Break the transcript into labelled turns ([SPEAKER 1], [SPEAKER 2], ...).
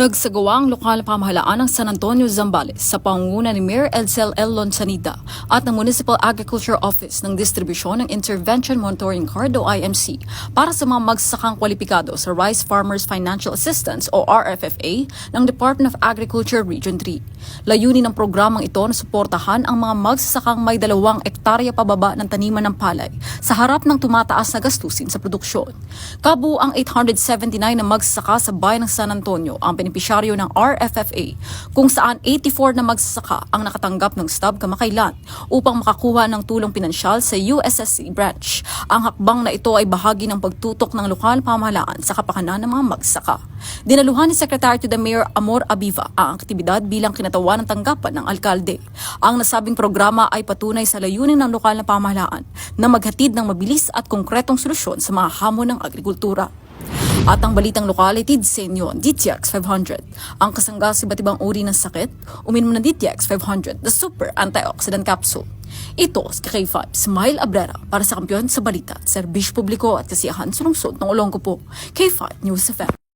[SPEAKER 1] Nagsagawang lokal na pamahalaan ng San Antonio, Zambales sa pangunguna ni Mayor Edsel L. Lonsanita at ng Municipal Agriculture Office ng distribusyon ng Intervention Monitoring Card o IMC para sa mga magsasakang kwalipikado sa Rice Farmers Financial Assistance o RFFA ng Department of Agriculture Region 3. Layunin ng programang ito na suportahan ang mga magsasakang may dalawang ektarya pababa ng taniman ng palay sa harap ng tumataas na gastusin sa produksyon. Kabu ang 879 na magsasaka sa bayan ng San Antonio ang benepisyaryo ng RFFA kung saan 84 na magsasaka ang nakatanggap ng stub kamakailan upang makakuha ng tulong pinansyal sa USSC branch. Ang hakbang na ito ay bahagi ng pagtutok ng lokal pamahalaan sa kapakanan ng mga magsasaka. Dinaluhan ni Secretary to the Mayor Amor Abiva ang aktibidad bilang kinatawan ng tanggapan ng alkalde. Ang nasabing programa ay patunay sa layunin ng lokal na pamahalaan na maghatid ng mabilis at konkretong solusyon sa mga hamon ng agrikultura. At ang balitang tid sa inyo, DTX 500. Ang kasangga sa iba't ibang uri ng sakit, uminom ng DTX 500, the super antioxidant capsule. Ito si K5, Smile Abrera para sa kampiyon sa balita, serbisyo publiko at kasiyahan sa lungsod ng Olongo po. K5 News FM.